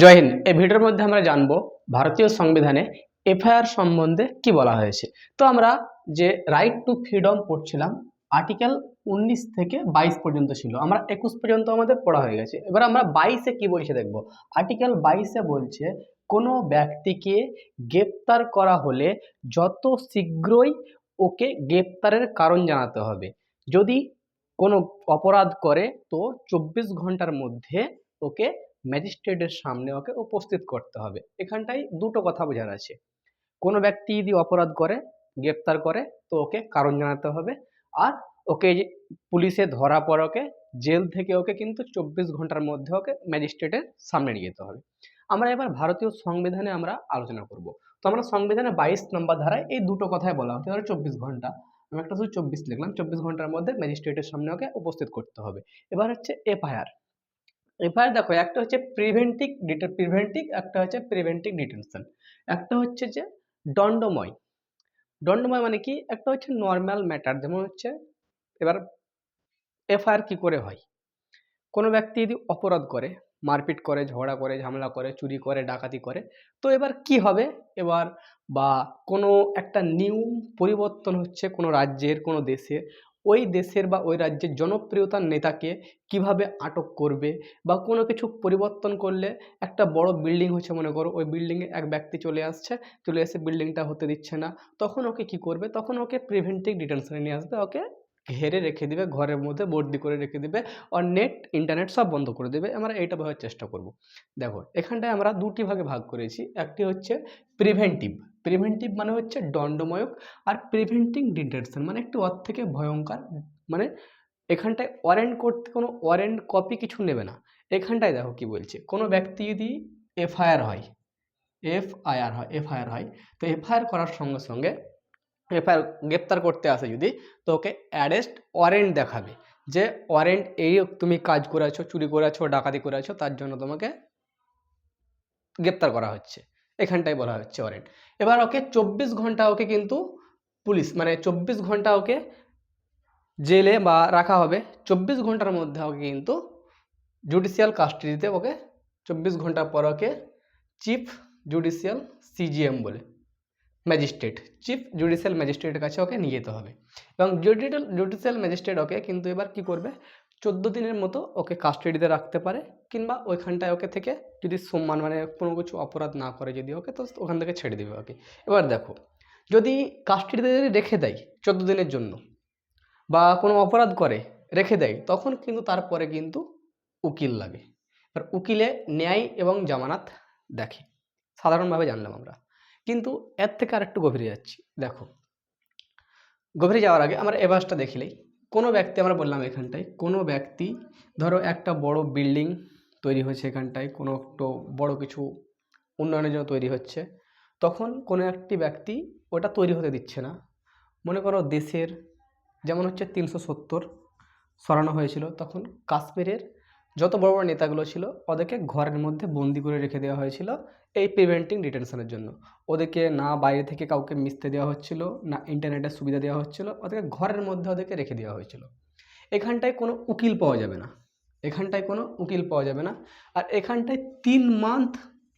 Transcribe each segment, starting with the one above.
জয় হিন্দ। এই ভিডিওর মধ্যে আমরা জানব ভারতীয় সংবিধানে এফআইআর সম্বন্ধে কি বলা হয়েছে। তো আমরা যে রাইট টু ফ্রিডম পড়ছিলাম আর্টিকেল উনিশ থেকে বাইশ পর্যন্ত ছিল। আমরা একুশ পর্যন্ত আমাদের পড়া হয়ে গেছে। এবার আমরা বাইশে কি বলছে দেখব। আর্টিকেল বাইশে বলছে, কোনো ব্যক্তিকে গ্রেপ্তার করা হলে যত শীঘ্রই ওকে গ্রেপ্তারের কারণ জানাতে হবে। যদি কোনো অপরাধ করে, তো চব্বিশ ঘণ্টার মধ্যে ওকে ম্যাজিস্ট্রেটের সামনে ওকে উপস্থিত করতে হবে। এখানটায় দুটো কথা বোঝার আছে। কোনো ব্যক্তি যদি অপরাধ করে, গ্রেপ্তার করে, তো ওকে কারণ জানাতে হবে। আর ওকে পুলিশে ধরা পর ওকে জেল থেকে ওকে কিন্তু চব্বিশ ঘণ্টার মধ্যে ওকে ম্যাজিস্ট্রেটের সামনে নিয়ে যেতে হবে। আমরা এবার ভারতীয় সংবিধানে আমরা আলোচনা করব। তো আমরা সংবিধানে বাইশ নম্বর ধারায় এই দুটো কথাই বলা হচ্ছে। ধরো চব্বিশ ঘণ্টা। আমি একটা শুধু চব্বিশ লিখলাম। চব্বিশ ঘণ্টার মধ্যে ম্যাজিস্ট্রেটের সামনে ওকে উপস্থিত করতে হবে। এবার হচ্ছে এফআইআর। এফআইআর দেখো, একটা হচ্ছে প্রিভেন্টিভ ডিটে প্রিভেন্টিভ একটা হচ্ছে প্রিভেন্টিভ ডিটেনশন একটা হচ্ছে যে দণ্ডময়। দণ্ডময় মানে কি? একটা হচ্ছে নর্মাল ম্যাটার যেমন হচ্ছে এবার এফআইআর কি করে হয়? কোনো ব্যক্তি যদি অপরাধ করে, মারপিট করে, ঝগড়া করে, ঝামেলা করে, চুরি করে, ডাকাতি করে, তো এবার কি হবে? এবার বা কোনো একটা নিয়ম পরিবর্তন হচ্ছে কোনো রাজ্যের, কোনো দেশের ওই দেশের বা ওই রাজ্যের জনপ্রিয়তার নেতাকে কীভাবে আটক করবে বা কোনো কিছু পরিবর্তন করলে একটা বড় বিল্ডিং হচ্ছে মনে করো, ওই বিল্ডিংয়ে এক ব্যক্তি চলে আসছে, চলে এসে বিল্ডিংটা হতে দিচ্ছে না, তখন ওকে কি করবে? তখন ওকে প্রিভেন্টিভ ডিটেনশনে নিয়ে আসবে, ওকে ঘেরে রেখে দিবে, ঘরের মধ্যে বন্দি করে রেখে দিবে আর নেট ইন্টারনেট সব বন্ধ করে দেবে। আমরা এইটা ভাবার চেষ্টা করব। দেখো, এখানটায় আমরা দুটি ভাগে ভাগ করেছি। একটি হচ্ছে প্রিভেন্টিভ প্রিভেন্টিভ মানে হচ্ছে দণ্ডময়ক আর প্রিভেন্টিং ডিটেনশন মানে একটু ওর থেকে ভয়ঙ্কর। মানে এখানটায় ওয়ারেন্ট করতে কোনো ওয়ারেন্ট কপি কিছু নেবে না। এখানটায় দেখো কি বলছে, কোনো ব্যক্তি যদি এফআইআর হয় এফআইআর হয় এফআইআর হয়, তো এফআইআর করার সঙ্গে সঙ্গে এফআইআর গ্রেপ্তার করতে আসে যদি, তো ওকে অ্যারেস্ট ওয়ারেন্ট দেখাবে। যে ওয়ারেন্ট এই তুমি কাজ করেছ, চুরি করেছ, ডাকাতি করেছ, তার জন্য তোমাকে গ্রেপ্তার করা হচ্ছে। এখানটাই বলা হচ্ছে ওয়ারেন্ট এবার ওকে চব্বিশ ঘণ্টা ওকে কিন্তু পুলিশ মানে চব্বিশ ঘণ্টা ওকে জেলে বা রাখা হবে। চব্বিশ ঘণ্টার মধ্যে ওকে কিন্তু জুডিশিয়াল কাস্টাডিতে ওকে চব্বিশ ঘণ্টা পর ওকে চিফ জুডিশিয়াল সিজিএম বলে। ম্যাজিস্ট্রেট, চিফ জুডিশিয়াল ম্যাজিস্ট্রেটের কাছে ওকে নিয়ে যেতে হবে। এবং জুডিশিয়াল জুডিশিয়াল ম্যাজিস্ট্রেট ওকে কিন্তু এবার কি করবে? চোদ্দ দিনের মতো ওকে কাস্টাডিতে রাখতে পারে কিংবা ওইখানটায় ওকে থেকে যদি সম্মান মানে কোনো কিছু অপরাধ না করে যদি ওকে, তো ওখান থেকে ছেড়ে দেবে ওকে। এবার দেখো, যদি কাস্টাডিতে যদি রেখে দেয় চোদ্দ দিনের জন্য বা কোনো অপরাধ করে রেখে দেয়, তখন কিন্তু তারপরে কিন্তু উকিল লাগে। এবার উকিলে ন্যায় এবং জামানত দেখে। সাধারণভাবে জানলাম আমরা। কিন্তু এর থেকে আরেকটু গভীরে যাচ্ছি। দেখো, গভীরে যাওয়ার আগে আমরা এভাসটা দেখিলেই কোনো ব্যক্তি, আমরা বললাম এখানটায়, কোনো ব্যক্তি, ধরো একটা বড় বিল্ডিং তৈরি হয়েছে এখানটায়, কোনো একটু বড় কিছু উন্নয়নের জন্য তৈরি হচ্ছে, তখন কোনো একটি ব্যক্তি ওটা তৈরি হতে দিচ্ছে না। মনে করো দেশের, যেমন হচ্ছে তিনশো সত্তর সরানো হয়েছিল, তখন কাশ্মীরের যত বড় বড় নেতাগুলো ছিল, ওদেরকে ঘরের মধ্যে বন্দি করে রেখে দেওয়া হয়েছিল এই প্রিভেন্টিং ডিটেনশনের জন্য। ওদেরকে না বাইরে থেকে কাউকে মিশতে দেওয়া হচ্ছিল, না ইন্টারনেটের সুবিধা দেওয়া হচ্ছিল, ওদেরকে ঘরের মধ্যে ওদেরকে রেখে দেওয়া হয়েছিল। এখানটায় কোনো উকিল পাওয়া যাবে না। এখানটায় কোনো উকিল পাওয়া যাবে না। আর এখানটায় তিন মান্থ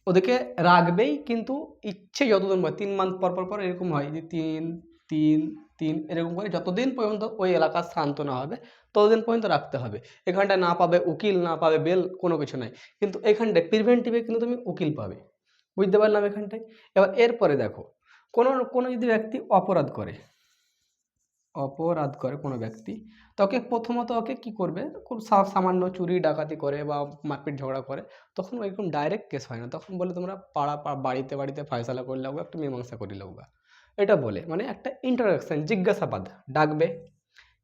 ওদেরকে রাখবেই, কিন্তু ইচ্ছে যতদিন তিন মান্থ পর পর পর এরকম হয় যে তিন তিন তিন, এরকম করে যতদিন পর্যন্ত ওই এলাকা শান্ত না হবে, ততদিন পর্যন্ত রাখতে হবে। এখানটায় না পাবে উকিল, না পাবে বেল, কোনো কিছু নাই। কিন্তু এখানটায় প্রিভেন্টিভে কিন্তু তুমি উকিল পাবে। বুঝতে পারলাম এখানটায়? এবার এরপরে দেখো, কোনো কোনো যদি ব্যক্তি অপরাধ করে অপরাধ করে কোনো ব্যক্তি, তোকে প্রথমত ওকে কি করবে? খুব সামান্য চুরি, ডাকাতি করে বা মারপিট ঝগড়া করে, তখন ওইরকম ডাইরেক্ট কেস হয় না। তখন বলে তোমরা পাড়া বাড়িতে বাড়িতে ফয়সালা করে লাগবে একটু মীমাংসা করে লাগবে এটা বলে মানে একটা ইন্টারাকশান জিজ্ঞাসাবাদ। ডাকবে,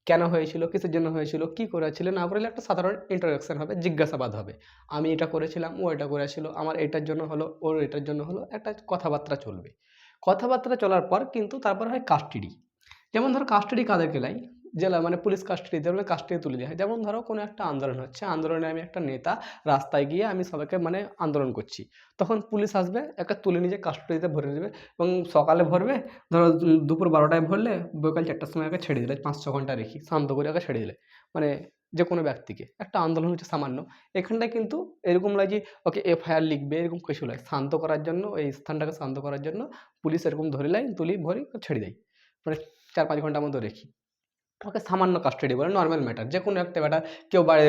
কেন হয়েছিল, কিসের জন্য হয়েছিল, কি করেছিল, না করলে একটা সাধারণ ইন্টারাকশান হবে, জিজ্ঞাসাবাদ হবে। আমি এটা করেছিলাম, ও এটা করেছিল, আমার এটার জন্য হলো, ওর এটার জন্য হলো, একটা কথাবার্তা চলবে। কথাবার্তা চলার পর কিন্তু তারপর হয় কাস্টডি যেমন ধরো কাস্টডি কাদেরকে লাই জেলা মানে পুলিশ কাস্টডি দেবে কাস্টডি তুলে দেওয়া হয় যেমন ধরো কোনো একটা আন্দোলন হচ্ছে, আন্দোলনে আমি একটা নেতা রাস্তায় গিয়ে আমি সবাইকে মানে আন্দোলন করছি। তখন পুলিশ আসবে একটা তুলে নিজে কাস্টডিতে ভরে দেবে এবং সকালে ভরবে, ধরো দুপুর বারোটায় ভরলে বিকাল চারটার সময় ওকে ছেড়ে দিলে পাঁচ ছ ঘণ্টা রেখি শান্ত করে ওকে ছেড়ে দিলে। মানে যে কোনো ব্যক্তিকে। একটা আন্দোলন হচ্ছে সামান্য। এখানটায় কিন্তু এরকম লাগে যে, ওকে এফআইআর লিখবে, এরকম কিছু লাগে। শান্ত করার জন্য, এই স্থানটাকে শান্ত করার জন্য পুলিশ এরকম ধরে লাইন তুলি, ভরি, ছেড়ে দেয়। মানে চার পাঁচ ঘণ্টার মতো রেখি। ওকে সামান্য কাস্টাডি বলে নর্মাল ম্যাটার যে কোনো একটা ব্যাটার কেউ বাড়ি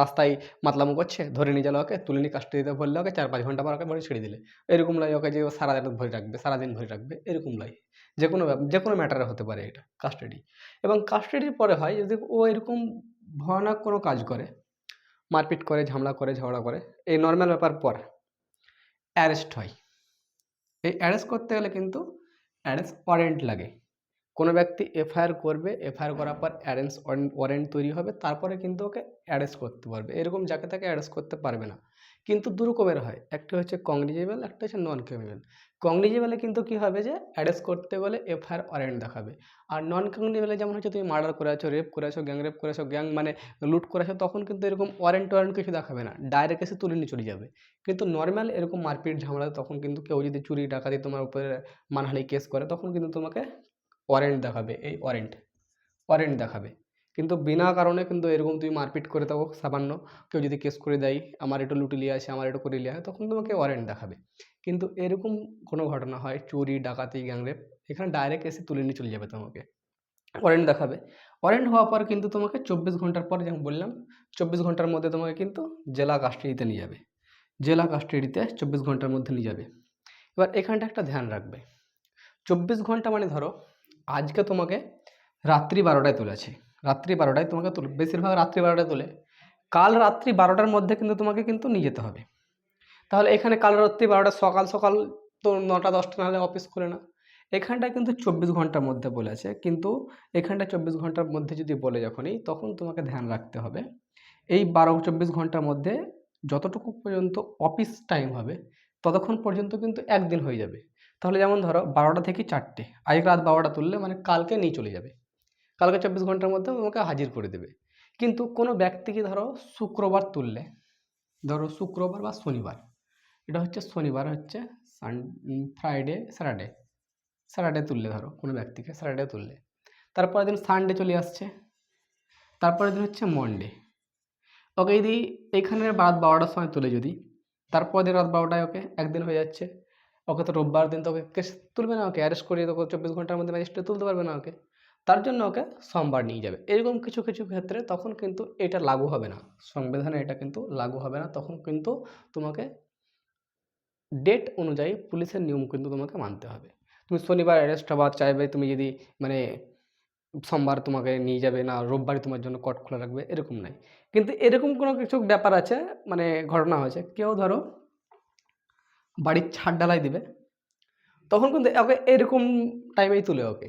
রাস্তায় মাতলামো করছে, ধরে নিয়ে গেলো ওকে, তুলে নিয়ে কাস্টাডিতে ভরলে ওকে, চার পাঁচ ঘণ্টা পর ওকে ভরে ছেড়ে দিলে। এরকম লাই ওকে যে সারা রাত ভরে রাখবে, সারাদিন ভরে রাখবে, এরকম লাই যে কোনো যে কোনো ম্যাটারে হতে পারে এটা কাস্টাডি এবং কাস্টাডির পরে হয় যদি ও এরকম ভয়ানক কোনো কাজ করে, মারপিট করে, ঝামেলা করে, ঝগড়া করে, এই নর্মাল ব্যাপার পর অ্যারেস্ট হয়। এই অ্যারেস্ট করতে গেলে কিন্তু অ্যারেস্ট ওয়ারেন্ট লাগে। কোনো ব্যক্তি এফআইআর করবে, এফআইআর করার পর অ্যারেস্ট ওয়ারেন্ট তৈরি হবে, তারপরে কিন্তু ওকে অ্যারেস্ট করতে পারবে। এরকম যাকে তাকে অ্যারেস্ট করতে পারবে না। কিন্তু দু রকমের হয়। একটা হচ্ছে কংগ্রিজেবল একটা হচ্ছে নন ক্রিমিনাল কংগ্রিজেবলে কিন্তু কী হবে যে অ্যারেস্ট করতে গেলে এফআইআর ওয়ারেন্ট দেখাবে। আর নন কংগ্রিজেবলে যেমন হচ্ছে তুমি মার্ডার করেছ রেপ করেছ গ্যাং রেপ করেছ গ্যাং মানে লুট করেছ তখন কিন্তু এরকম ওয়ারেন্ট ওয়ারেন্ট কিছু দেখাবে না। ডাইরেক্ট এসে তুলে নিয়ে চলে যাবে। কিন্তু নর্মাল এরকম মারপিট ঝামেলা তখন কিন্তু কেউ যদি চুরি, ডাকাতি তোমার উপরে মানহানি কেস করে, তখন কিন্তু তোমাকে ওয়ারেন্ট দেখাবে, এই ওয়ারেন্ট ওয়ারেন্ট দেখাবে। কিন্তু বিনা কারণে কিন্তু এরকম তুমি মারপিট করে থাকো, সামান্য। কেউ যদি কেস করে দেয়, আমার একটু লুটি লিয়ে আছে আমার একটু করে লিয়ে তখন তোমাকে ওয়ারেন্ট দেখাবে। কিন্তু এরকম কোনো ঘটনা হয়, চুরি, ডাকাতি গ্যাংরেপ এখানে ডাইরেক্ট এসে তুলে নিয়ে চলে যাবে তোমাকে। ওয়ারেন্ট দেখাবে। ওয়ারেন্ট হওয়ার পর কিন্তু তোমাকে চব্বিশ ঘণ্টার পর, যেমন বললাম, চব্বিশ ঘণ্টার মধ্যে তোমাকে কিন্তু জেলা কাস্টাডিতে নিয়ে যাবে। জেলা কাস্টাডিতে চব্বিশ ঘণ্টার মধ্যে নিয়ে যাবে। এবার এখানটা একটা ধ্যান রাখবে। চব্বিশ ঘণ্টা মানে ধরো আজকে তোমাকে রাত্রি বারোটায় তুলেছে। রাত্রি বারোটায় তোমাকে তুলে, বেশিরভাগ রাত্রি বারোটায় তোলে। কাল রাত্রি বারোটার মধ্যে কিন্তু তোমাকে কিন্তু নিয়ে যেতে হবে। তাহলে এখানে কাল রাত্রি বারোটা, সকাল সকাল তো নটা, দশটা নাহলে অফিস খুলে না। এখানটায় কিন্তু চব্বিশ ঘণ্টার মধ্যে বলেছে কিন্তু এখানটা চব্বিশ ঘণ্টার মধ্যে যদি বলে যখনই, তখন তোমাকে ধ্যান রাখতে হবে। এই বারো, চব্বিশ ঘণ্টার মধ্যে যতটুকু পর্যন্ত অফিস টাইম হবে, ততক্ষণ পর্যন্ত কিন্তু একদিন হয়ে যাবে। তাহলে যেমন ধরো বারোটা থেকে চারটে আজ রাত বারোটা তুললে মানে কালকে নিয়ে চলে যাবে। কালকে চব্বিশ ঘণ্টার মধ্যে তোমাকে হাজির করে দেবে। কিন্তু কোনো ব্যক্তিকে ধরো শুক্রবার তুললে, ধরো শুক্রবার বা শনিবার, এটা হচ্ছে শনিবার হচ্ছে সান ফ্রাইডে স্যাটারডে স্যাটারডে তুললে ধরো কোনো ব্যক্তিকে স্যাটারডে তুললে। তারপরের দিন সানডে চলে আসছে, তারপরের দিন হচ্ছে মন্ডে ওকে যদি এইখানে রাত বারোটার সময় তুলে যদি তারপর দিন রাত বারোটায় ওকে একদিন হয়ে যাচ্ছে ওকে তো রোববার দিন তো ওকে কেস তুলবে না ওকে অ্যারেস্ট করিয়ে তোকে চব্বিশ ঘণ্টার মধ্যে ম্যাজিস্ট্রেট তুলতে পারবে না ওকে। তার জন্য ওকে সোমবার নিয়ে যাবে। এরকম কিছু কিছু ক্ষেত্রে তখন কিন্তু এটা লাগু হবে না। সংবিধানে এটা কিন্তু লাগু হবে না। তখন কিন্তু তোমাকে ডেট অনুযায়ী পুলিশের নিয়ম কিন্তু তোমাকে মানতে হবে। তুমি শনিবার অ্যারেস্ট হবার চাইবে তুমি যদি মানে সোমবার তোমাকে নিয়ে যাবে না, রোববারই তোমার জন্য কোর্ট খোলা রাখবে, এরকম নাই। কিন্তু এরকম কোনো কিছু ব্যাপার আছে? মানে ঘটনা হয়েছে? কেউ ধরো বাড়ির ছাদ ডালাই দিবে, তখন কিন্তু ওকে এরকম টাইমেই তুলে ওকে।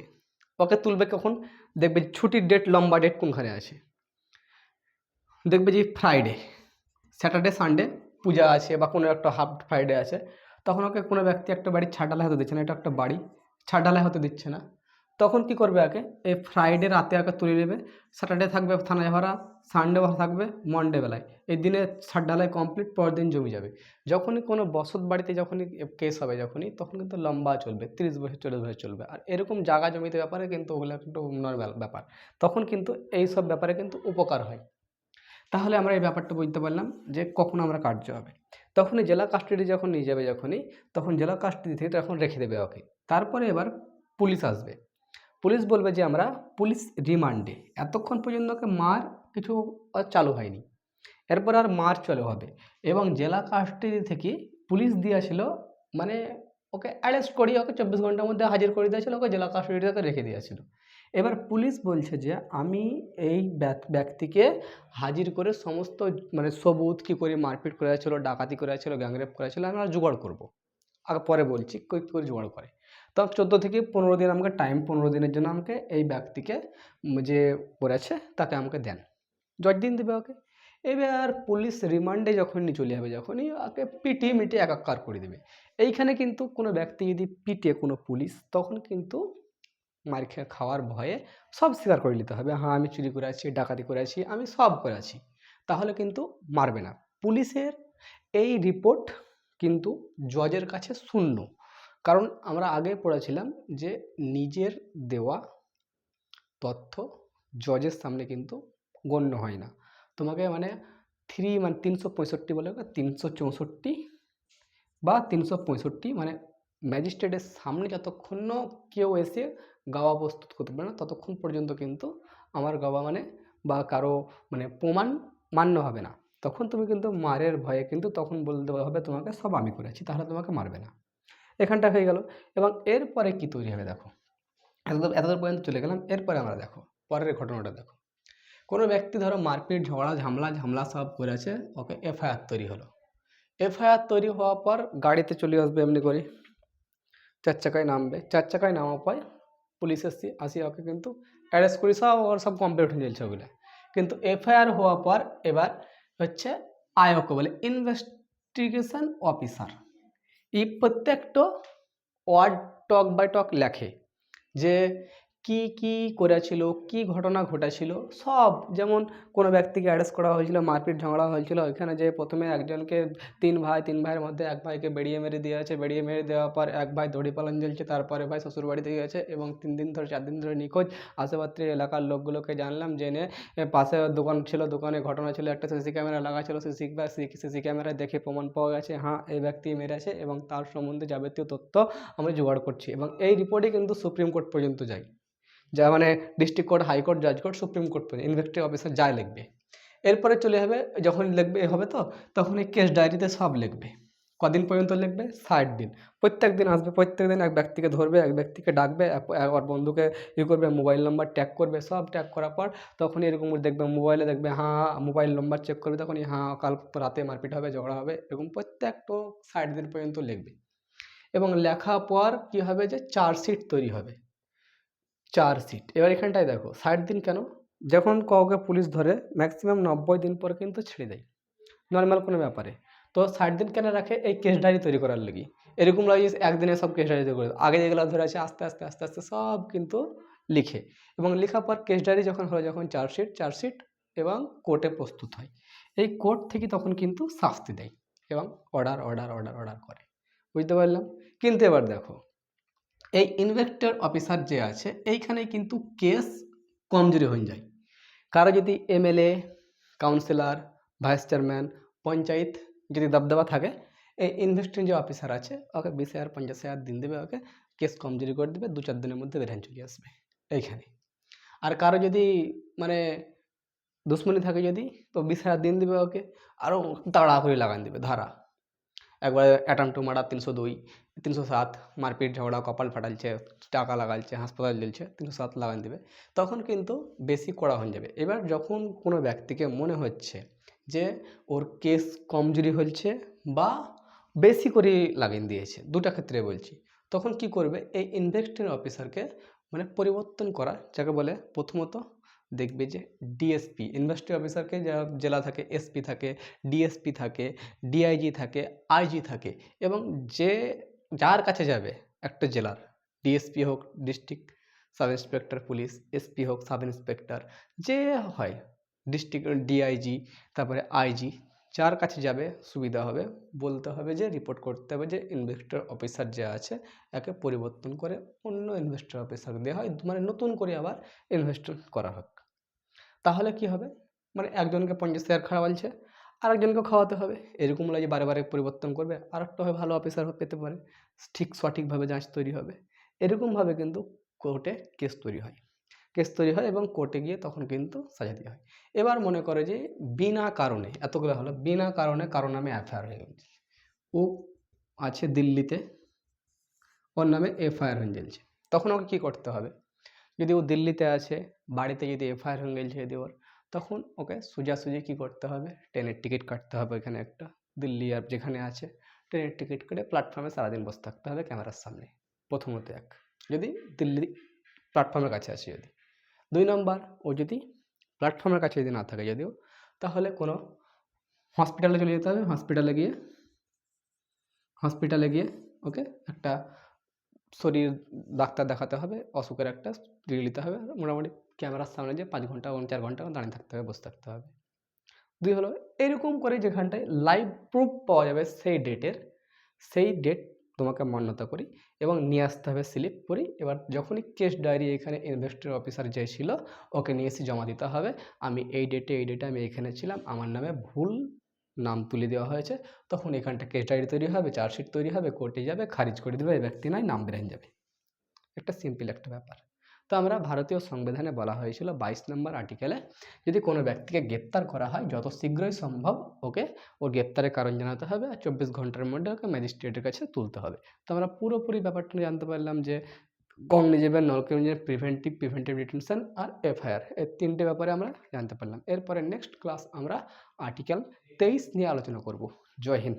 ওকে তুলবে কখন? দেখবে ছুটির ডেট লম্বা ডেট কোনখানে আছে। দেখবে যে ফ্রাইডে স্যাটারডে সানডে পূজা আছে বা কোনো একটা হাফ ফ্রাইডে আছে। তখন ওকে কোনো ব্যক্তি একটা বাড়ির ঢালাই হতে দিচ্ছে না, এটা একটা বাড়ি। ঢালাই হতে দিচ্ছে না। তখন কি করবে আগে? এই ফ্রাইডে রাতে আগে তুলে নেবে। স্যাটারডে থাকবে থানায় ভরা সানডে ভরা থাকবে মন্ডে বেলায়। এই দিনে ছাদ ঢালাই কমপ্লিট পরের দিন জমি যাবে। যখনই কোনো বসত বাড়িতে যখনই কেস হবে যখনই, তখন কিন্তু লম্বা চলবে, তিরিশ বছর, চল্লিশ বছর চলবে। আর এরকম জায়গা জমিতে ব্যাপারে কিন্তু ওগুলো একটু নর্মাল ব্যাপার। তখন কিন্তু এই সব ব্যাপারে কিন্তু উপকার হয়। তাহলে আমরা এই ব্যাপারটা বুঝতে পারলাম যে কখন আমরা কার্য হবে। তখনই জেলা কাস্টডি যখন নিয়ে যাবে যখনই, তখন জেলা কাস্টডি থেকে তখন রেখে দেবে ওকে। তারপরে এবার পুলিশ আসবে। পুলিশ বলবে যে আমরা পুলিশ রিমান্ডে। এতক্ষণ পর্যন্ত ওকে মার কিছু আর চালু হয়নি। এরপর আর মার চালু হবে। এবং জেলা কাস্টডি থেকে পুলিশ দিয়েছিল মানে ওকে অ্যারেস্ট করিয়ে ওকে চব্বিশ ঘণ্টার মধ্যে হাজির করে দিয়েছিল, ওকে জেলা কাস্টডিতে রেখে দিয়েছিল। এবার পুলিশ বলছে যে, আমি এই ব্যক- ব্যক্তিকে হাজির করে সমস্ত মানে সবুত কী করে মারপিট করেছিল, ডাকাতি করেছিল, গ্যাংরেপ করেছিল আমরা জোগাড় করব। আগে পরে বলছি কী করে জোগাড় করে? তো চোদ্দ থেকে পনেরো দিন আমাকে টাইম পনেরো দিনের জন্য আমাকে এই ব্যক্তিকে যে করেছে তাকে আমাকে দেন। জজ দিন দেবে ওকে। এবার পুলিশ রিমান্ডে যখন নিয়ে চলে যাবে, যখনই ওকে পিটিয়ে মিটিয়ে একাকার করে দেবে। এইখানে কিন্তু কোনো ব্যক্তি যদি পিটে কোনো পুলিশ তখন কিন্তু মার খেয়ে খাওয়ার ভয়ে সব স্বীকার করে নিতে হবে। হ্যাঁ আমি চুরি করে আছি, ডাকাতি করে আছি, আমি সব করে আছি। তাহলে কিন্তু মারবে না। পুলিশের এই রিপোর্ট কিন্তু জজের কাছে শূন্য। কারণ আমরা আগে পড়েছিলাম যে নিজের দেওয়া তথ্য জজের সামনে কিন্তু গণ্য হয় না। তোমাকে মানে থ্রি মানে তিনশো পঁয়ষট্টি বলে তিনশো চৌষট্টি বা তিনশো পঁয়ষট্টি মানে ম্যাজিস্ট্রেটের সামনে যতক্ষণ কেউ এসে গাওয়া প্রস্তুত করতে পারে না, ততক্ষণ পর্যন্ত কিন্তু আমার গাওয়া মানে বা কারও মানে প্রমাণ মান্য হবে না। তখন তুমি কিন্তু মারের ভয়ে কিন্তু তখন বলতে হবে তোমাকে সব আমি করেছি, তাহলে তোমাকে মারবে না। এখানটা হয়ে গেল। এবং এরপরে কি তৈরি হবে দেখো। এতদূর এতদূর পর্যন্ত চলে গেলাম। এরপরে আমরা দেখো, পরের ঘটনাটা দেখো। কোনো ব্যক্তি ধরো মারপিট, ঝগড়া, ঝামলা ঝামলা সব করেছে, ওকে এফআইআর তৈরি হলো। এফআইআর তৈরি হওয়ার পর গাড়িতে চলে আসবে এমনি করে। চার চাকায় নামবে। চার চাকায় নামার পর পুলিশ এসছি আসি ওকে কিন্তু অ্যারেস্ট করি সব, ওর সব কমপ্লিট হয়ে চলছে ওগুলো। কিন্তু এফআইআর হওয়ার পর এবার হচ্ছে আয়োকে বলে ইনভেস্টিগেশন অফিসার এই প্রত্যেকটা ওয়ার্ড টক বাই টক লেখে যে কি কি করেছিল, কি ঘটনা ঘটেছিল, সব যেমন কোনো ব্যক্তিকে অ্যারেস্ট করা হয়েছিল, মারপিট ঝগড়া হয়েছিল, ওইখানে যে প্রথমে একজনকে তিন ভাই, তিন ভাইয়ের মধ্যে এক ভাইকে বেরিয়ে মেরে দিয়েছে বেরিয়ে মেরে দেওয়ার পর এক ভাই দড়ি পালন জ্বলছে, তারপরে ভাই শ্বশুর বাড়িতে গেছে এবং তিন দিন ধরে, চার দিন ধরে নিখোঁজ। আশেপাত্রে এলাকার লোকগুলোকে জানলাম, জেনে পাশে দোকান ছিল, দোকানে ঘটনা ছিল, একটা সিসি ক্যামেরা লাগা ছিল সিসি সিসি ক্যামেরা দেখে প্রমাণ পাওয়া গেছে হ্যাঁ এই ব্যক্তি মেরেছে এবং তার সম্বন্ধে যাবতীয় তথ্য আমরা জোগাড় করছি এবং এই রিপোর্টে কিন্তু সুপ্রিম কোর্ট পর্যন্ত যায়। যা মানে ডিস্ট্রিক্ট কোর্ট হাইকোর্ট জাজ কোর্ট সুপ্রিম কোর্ট পর্যন্ত ইনভেস্টিগেটিভ অফিসার যাই লিখবে। এরপরে চলে যাবে, যখন লিখবে, হবে তো? তখন এই কেস ডায়েরিতে সব লিখবে। কদিন পর্যন্ত লিখবে? ষাট দিন। প্রত্যেক দিন আসবে, প্রত্যেক দিন এক ব্যক্তিকে ধরবে, এক ব্যক্তিকে ডাকবে একবার বন্ধুকে ই করবে মোবাইল নাম্বার ট্যাগ করবে, সব ট্যাগ করার পর তখন এরকম দেখবে মোবাইলে দেখবে হ্যাঁ মোবাইল নাম্বার চেক করবে, তখনই হ্যাঁ কাল রাতে মারপিট হবে, ঝগড়া হবে, এরকম প্রত্যেকটা ষাট দিন পর্যন্ত লিখবে। এবং লেখা পর কী হবে যে চার্জশিট তৈরি হবে। চার্জশিট এবার এখানটায় দেখো, ষাট দিন কেন? যখন কাউকে পুলিশ ধরে ম্যাক্সিমাম নব্বই দিন পর কিন্তু ছেড়ে দেয়। নর্মাল কোনো ব্যাপারে। তো ষাট দিন কেন রাখে? এই কেস ডায়েরি তৈরি করার লাগি এরকম লাগে একদিনে সব কেস ডায়েরি তৈরি করে। আগে যেগুলো ধরে আছে, আস্তে আস্তে আস্তে আস্তে সব কিন্তু লিখে। এবং লেখার পর কেস ডায়েরি যখন হলো, যখন চার্জশিট চার্জশিট এবং কোর্টে প্রস্তুত হয়। এই কোর্ট থেকে তখন কিন্তু শাস্তি দেয় এবং অর্ডার অর্ডার অর্ডার অর্ডার করে। বুঝতে পারলাম? কিন্তু এবার দেখো এই ইনভেক্টর অফিসার যে আছে এইখানে কিন্তু কেস কমজোরি হয়ে যায়। কারও যদি MLA, councillor, vice chairman, panchayat যদি দবদবা থাকে, এই ইনভেস্টিং যে অফিসার আছে, ওকে বিশ হাজার, পঞ্চাশ হাজার দিন দেবে ওকে, কেস কমজোরি করে দেবে, দু চার দিনের মধ্যে বেরহান চলে আসবে, এইখানে। আর কারও যদি মানে দুশ্মনী থাকে যদি, তো বিশ হাজার দিন দেবে ওকে আরও তাড়া করে লাগান দেবে, ধারা। একবার অ্যাটাম টু মার্ডার তিনশো দুই, তিনশো সাত, মারপিট, ঝগড়া, কপাল ফাটালছে, টাকা লাগালছে, হাসপাতাল জ্বলছে, তিনশো সাত লাগান দেবে। তখন কিন্তু বেশি কড়া হয়ে যাবে। এবার যখন কোনো ব্যক্তিকে মনে হচ্ছে যে ওর কেস কমজোরি হচ্ছে বা বেশি করে লাগিয়ে দিয়েছে, দুটা ক্ষেত্রে বলছি, তখন কি করবে? এই ইনভেস্টিং অফিসারকে মানে পরিবর্তন করা, যাকে বলে প্রথমত দেখবে যে ডিএসপি ইনভেস্টিং অফিসারকে যা জেলা থাকে এসপি থাকে ডিএসপি থাকে ডিআইজি থাকে আইজি থাকে এবং যে যার কাছে যাবে একটা জেলার ডিএসপি হোক district sub inspector police SP হোক সাব ইন্সপেক্টর যে হয় ডিস্ট্রিক্ট ডিআইজি তারপরে আইজি যার কাছে যাবে, সুবিধা হবে, বলতে হবে যে রিপোর্ট করতে হবে যে ইনভেস্টর অফিসার যে আছে, একে পরিবর্তন করে অন্য ইনভেস্টর অফিসার দেওয়া হয় মানে নতুন করে আবার ইনভেস্ট করা হোক। তাহলে কি হবে? মানে একজনকে পঞ্চাশ হাজার খাওয়ালছে আরেকজনকে খাওয়াতে হবে। এরকম লাগে বারে বারে পরিবর্তন করবে, আরেকটা হয় ভালো অফিসার পেতে পারে। ঠিক সঠিকভাবে যাঁচ তৈরি হবে। এরকমভাবে কিন্তু কোর্টে কেস তৈরি হয়। কেস তৈরি হয় এবং কোর্টে গিয়ে তখন কিন্তু সাজা দেওয়া হয়। এবার মনে করে যে বিনা কারণে, এতগুলো হলো, বিনা কারণে কারও নামে এফআইআর হয়ে গেছে। ও আছে দিল্লিতে, ওর নামে এফআইআর হয়ে গেছে। তখন ওকে কী করতে হবে? যদি ও দিল্লিতে আছে বাড়িতে যদি এফআইআর হয়ে গেছে যদি ওর তখন ওকে সোজাসুজি কী করতে হবে? ট্রেনের টিকিট কাটতে হবে এখানে একটা, দিল্লি আর যেখানে আছে, ট্রেনের টিকিট কেটে প্ল্যাটফর্মে সারাদিন বসে থাকতে হবে ক্যামেরার সামনে, প্রথমত এক। যদি দিল্লি প্ল্যাটফর্মের কাছে আছে যদি। দুই নম্বর, ও যদি প্ল্যাটফর্মের কাছে যদি না থাকে যদিও, তাহলে কোনো হসপিটালে চলে যেতে হবে। হসপিটালে গিয়ে হসপিটালে গিয়ে ওকে একটা শরীর, ডাক্তার দেখাতে হবে, অসুখের একটা নিতে হবে, মোটামুটি ক্যামেরার সামনে যে পাঁচ ঘণ্টা এবং চার ঘণ্টা দাঁড়িয়ে থাকতে হবে, বসে থাকতে হবে। দুই হলো, এরকম করে যেখানটায় লাইভ প্রুফ পাওয়া যাবে সেই ডেটের সেই ডেট তোমাকে মান্যতা করি এবং নিয়ে আসতে হবে স্লিপ করি এবার যখনই কেস ডায়েরি এখানে ইনভেস্টর অফিসার যে ছিল, ওকে নিয়ে এসে জমা দিতে হবে। আমি এই ডেটে এই ডেটে আমি এখানে ছিলাম, আমার নামে ভুল নাম তুলে দেওয়া হয়েছে। তখন এখানটা কেস ডায়েরি তৈরি হবে চার্জশিট তৈরি হবে কোর্টে যাবে, খারিজ করে দেবে, এই ব্যক্তি নয়, নাম বেরেন যাবে। একটা সিম্পল একটা ব্যাপার। তো আমরা ভারতীয় সংবিধানে বলা হয়েছিল বাইশ নম্বর আর্টিকেলে যদি কোনো ব্যক্তিকে গ্রেপ্তার করা হয়, যত শীঘ্রই সম্ভব ওকে ওর গ্রেপ্তারের কারণ জানাতে হবে আর চব্বিশ ঘণ্টার মধ্যে ওকে ম্যাজিস্ট্রেটের কাছে তুলতে হবে। তো আমরা পুরোপুরি ব্যাপারটা জানতে পারলাম যে cognizable non cognizable preventive preventive detention আর এফআইআর এই তিনটে ব্যাপারে আমরা জানতে পারলাম। এরপরে নেক্সট ক্লাস আমরা আর্টিকেল তেইশ নিয়ে আলোচনা করব। জয় হিন্দ।